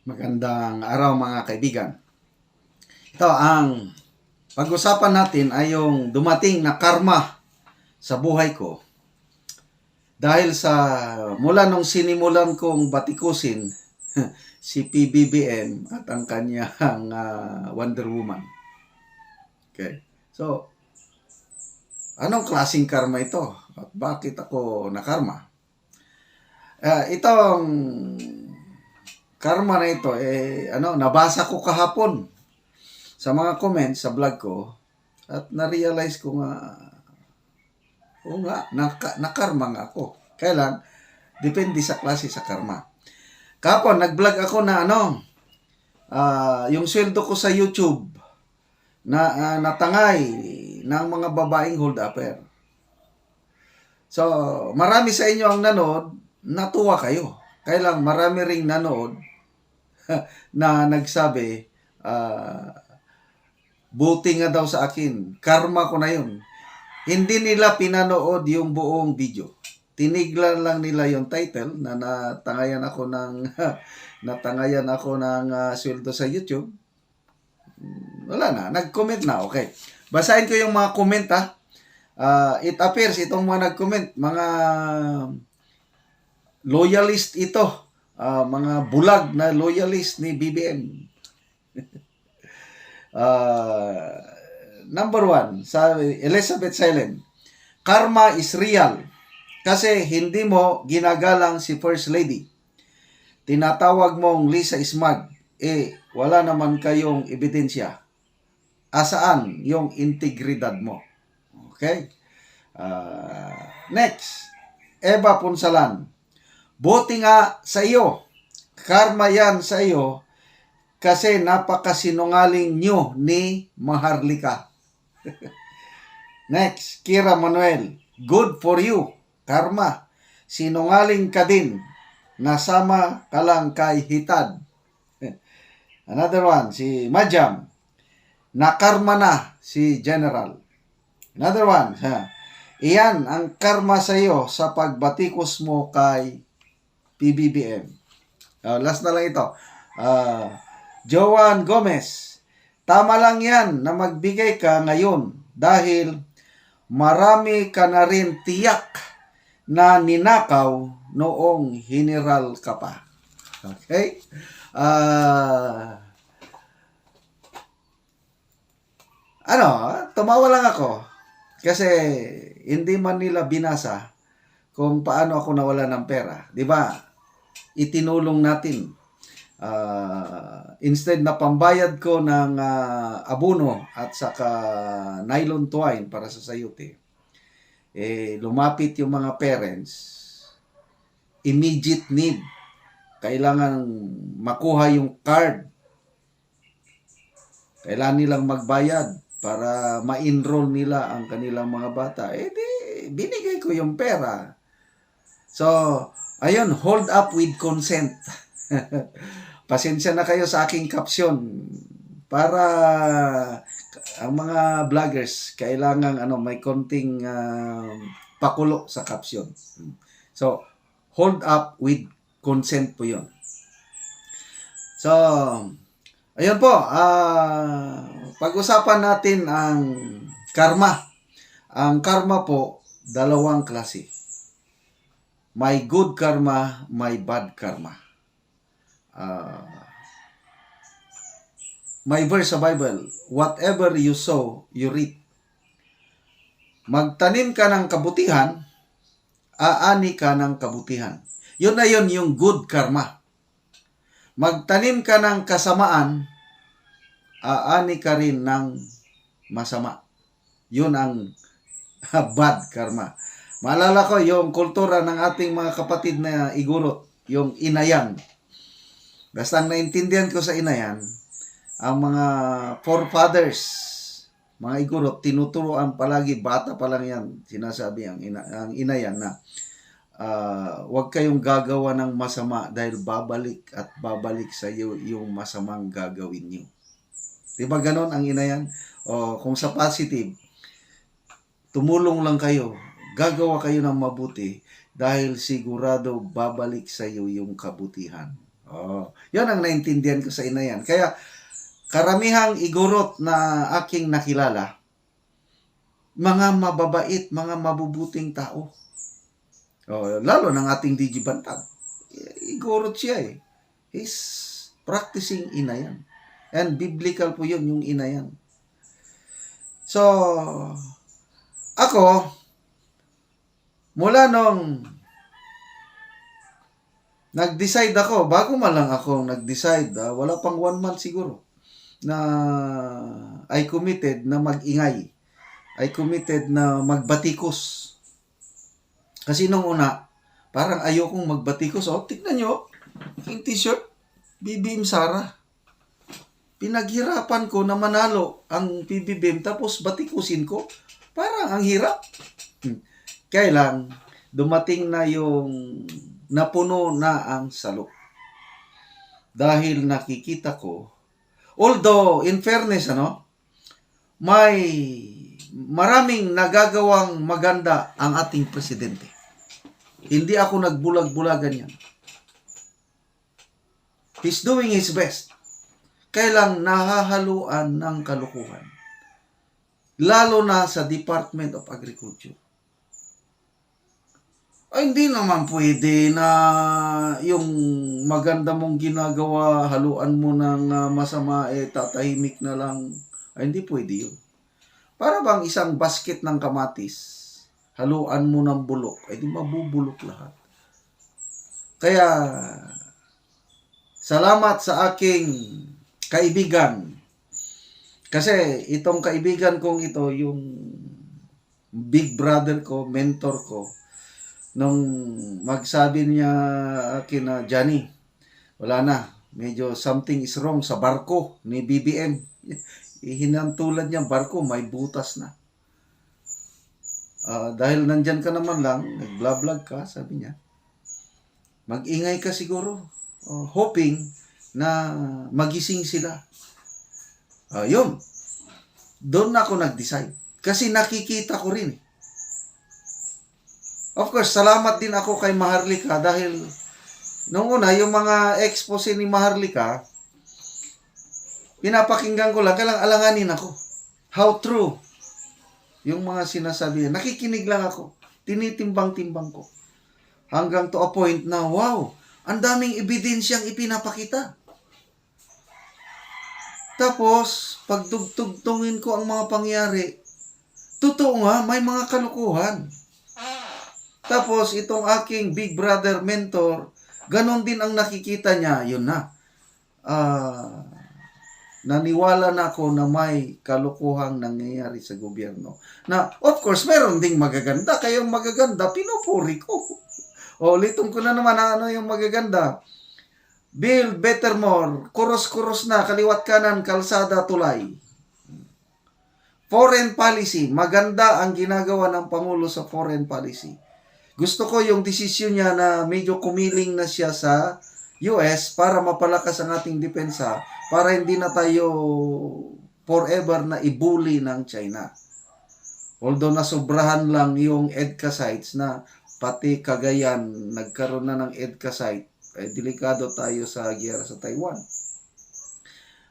Magandang araw mga kaibigan. Ito ang pag-usapan natin ay yung dumating na karma sa buhay ko. Dahil sa mula nung sinimulan kong batikusin si PBBM at ang kanyang ah, Wonder Woman. Okay. So, anong klaseng karma ito? At bakit ako nakarma? Ah, itong karma na ito, eh, ano, nabasa ko kahapon sa mga comments sa vlog ko at na-realize ko nga, oo nga, naka, nakarma nga ako. Kaya lang, depende sa klase sa karma. Kahapon, nag-vlog ako na ano, ah, yung sweldo ko sa YouTube na ah, natangay ng mga babaeng hold-upper. So, marami sa inyo ang nanood, natuwa kayo. Kaya marami ring nanood na nagsabi, ah, buti nga daw sa akin, karma ko na yun. Hindi nila pinanood yung buong video. Tiniglan lang nila yung title na natangayan ako ng natangayan ako ng ah, sweldo sa YouTube. Wala na, nag-comment na, okay. Basahin ko yung mga comment ha. Ah, it appears itong mga nag-comment, mga loyalist ito. Ah, mga bulag na loyalist ni BBM. Ah, number one, sa Elizabeth Silent, karma is real kasi hindi mo ginagalang si First Lady. Tinatawag mong Lisa Smart, eh wala naman kayong ebidensya. Asaan yung integridad mo? Okay? Ah, next, Eva Punsalan. Buti nga sa iyo. Karma yan sa iyo kasi napakasinungaling nyo ni Maharlika. Next, Kira Manuel. Good for you. Karma. Sinungaling ka din. Nasama ka lang kay Hitad. Another one, si Majam. Nakarma na si General. Another one, ha. Iyan ang karma sa iyo sa pagbatikos mo kay PBBM. Ah, last na lang ito. Ah, Joan Gomez. Tama lang yan na magbigay ka ngayon dahil marami ka na rin tiyak na ninakaw noong general ka pa. Okay? Ah... ano, tumawa lang ako. Kasi hindi man nila binasa kung paano ako nawala ng pera. Di ba? Itinulong natin. Ah, instead na pambayad ko ng ah, abono at saka nylon twine para sa sayuti, eh, lumapit yung mga parents, immediate need. Kailangan makuha yung card. Kailangan nilang magbayad para ma-enroll nila ang kanilang mga bata. Eh di, binigay ko yung pera. So, ayun, hold up with consent. Pasensya na kayo sa aking caption para ang mga vloggers kailangan ano may konting ah, pakulo sa caption. So, hold up with consent po 'yon. So, ayun po, ah pag-usapan natin ang karma. Ang karma po, dalawang klase. May good karma, may bad karma. Ah, may verse sa Bible, whatever you sow, you reap. Magtanim ka ng kabutihan, aani ka ng kabutihan. Yun na yun yung good karma. Magtanim ka ng kasamaan, aani ka rin ng masama. Yun ang bad karma. Maalala ko yung kultura ng ating mga kapatid na igurot, yung inayan. Basta ang naintindihan ko sa inayan, ang mga forefathers, mga igurot, tinuturoan palagi, bata pa lang yan, sinasabi ang, ina, ang inayan na ah, huwag kayong gagawa ng masama dahil babalik at babalik sa iyo yung masamang gagawin niyo. Di ba ganon ang inayan? O kung sa positive, tumulong lang kayo, gagawa kayo ng mabuti dahil sigurado babalik sa iyo yung kabutihan. Oh, yan ang naintindihan ko sa inayan. Kaya, karamihang igurot na aking nakilala, mga mababait, mga mabubuting tao. Oh, lalo ng ating DJ Bantag. Igurot siya eh. He's practicing inayan. And biblical po yun, yung inayan. So, ako, mula nung nag-decide ako, bago man lang ako nag-decide, ah, wala pang one month siguro, na I committed na mag-ingay. I committed na magbatikos. Kasi nung una, parang ayokong magbatikos. O, tignan nyo, yung t-shirt, BBM Sara. Pinaghirapan ko na manalo ang PBBM tapos batikusin ko. Parang ang hirap. Hmm. Kailan dumating na yung napuno na ang salok. Dahil nakikita ko, although in fairness ano, may maraming nagagawang maganda ang ating presidente. Hindi ako nagbulag-bulagan yan. He's doing his best. Kailang nahahaluan ng kalukuhan. Lalo na sa Department of Agriculture. Ay, hindi naman pwede na yung maganda mong ginagawa, haluan mo ng ah, masama, eh, tatahimik na lang. Ay, hindi pwede yun. Para bang isang basket ng kamatis, haluan mo ng bulok, ay di mabubulok lahat. Kaya, salamat sa aking kaibigan. Kasi itong kaibigan kong ito, yung big brother ko, mentor ko, nung magsabi niya akin na, Johnny, wala na, medyo something is wrong sa barko ni BBM. Ihinantulad niya barko, may butas na. Ah, dahil nandyan ka naman lang, nag-vlog ka, sabi niya. Mag-ingay ka siguro, oh, hoping na magising sila. Ah, yun. Doon ako nag-decide. Kasi nakikita ko rin. eh. Of course, salamat din ako kay Maharlika dahil nung una, yung mga expose ni Maharlika, pinapakinggan ko lang, kailang alanganin ako. How true yung mga sinasabi. Nakikinig lang ako. Tinitimbang-timbang ko. Hanggang to a point na, wow, ang daming ebidensyang ipinapakita. Tapos, pagtugtugtungin ko ang mga pangyari, totoo nga, may mga kalukuhan. Tapos, itong aking big brother mentor, ganon din ang nakikita niya, yun na. Ah, naniwala na ako na may kalukuhang nangyayari sa gobyerno. Na, of course, meron ding magaganda. Kaya yung magaganda, pinupuri ko. O, litong ko na naman ano yung magaganda. Build better more. Kuros-kuros na. Kaliwat kanan, kalsada, tulay. Foreign policy. Maganda ang ginagawa ng Pangulo sa foreign policy. Gusto ko yung desisyon niya na medyo kumiling na siya sa US para mapalakas ang ating depensa para hindi na tayo forever na ibuli ng China. Although nasobrahan lang yung EDCA sites na pati Cagayan nagkaroon na ng EDCA site, eh, delikado tayo sa giyera sa Taiwan.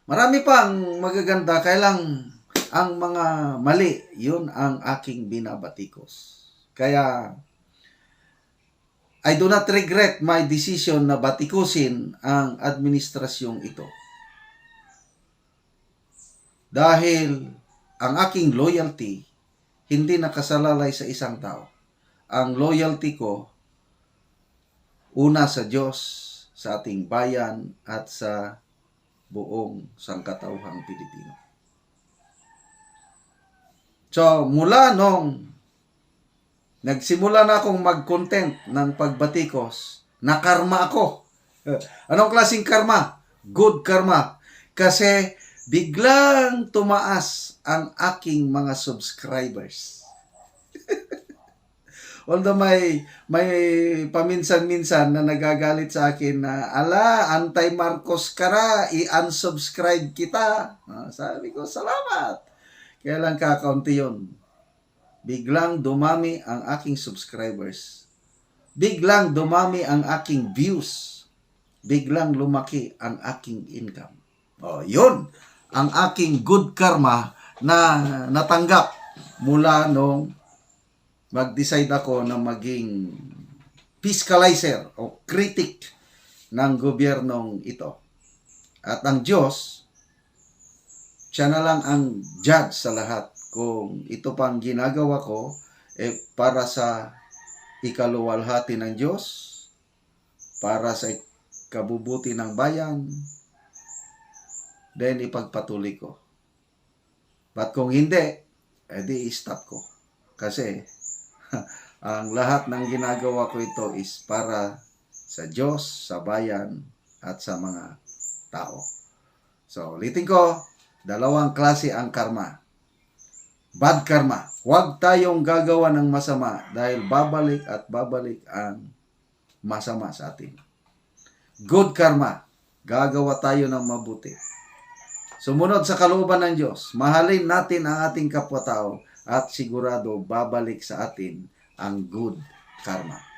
Marami pang magaganda, kailang ang mga mali, yun ang aking binabatikos. Kaya, I do not regret my decision na batikusin ang administrasyong ito. Dahil ang aking loyalty hindi nakasalalay sa isang tao. Ang loyalty ko una sa Diyos, sa ating bayan at sa buong sangkatauhang Pilipino. So, mula nung nagsimula na akong mag-content ng pagbatikos, nakarma ako. Anong klaseng karma? Good karma. Kasi biglang tumaas ang aking mga subscribers. Although may may paminsan-minsan na nagagalit sa akin na ala anti-Marcos ka na, i-unsubscribe kita. Ah, sabi ko, salamat. Kaya lang kakaunti yun. Biglang dumami ang aking subscribers. Biglang dumami ang aking views. biglang lumaki ang aking income. Oh, yun ang aking good karma na natanggap mula nung mag-decide ako na maging fiscalizer o critic ng gobyernong ito. At ang Diyos, siya na lang ang judge sa lahat kung ito pang ginagawa ko eh, para sa ikaluwalhati ng Diyos, para sa kabubuti ng bayan, then ipagpatuloy ko. But kung hindi, edi i-stop ko. Kasi ang lahat ng ginagawa ko ito is para sa Diyos, sa bayan, at sa mga tao. So, ulitin ko, dalawang klase ang karma. Bad karma. Huwag tayong gagawa ng masama dahil babalik at babalik ang masama sa atin. Good karma. Gagawa tayo ng mabuti. Sumunod sa kalooban ng Diyos. Mahalin natin ang ating kapwa-tao at sigurado babalik sa atin ang good karma.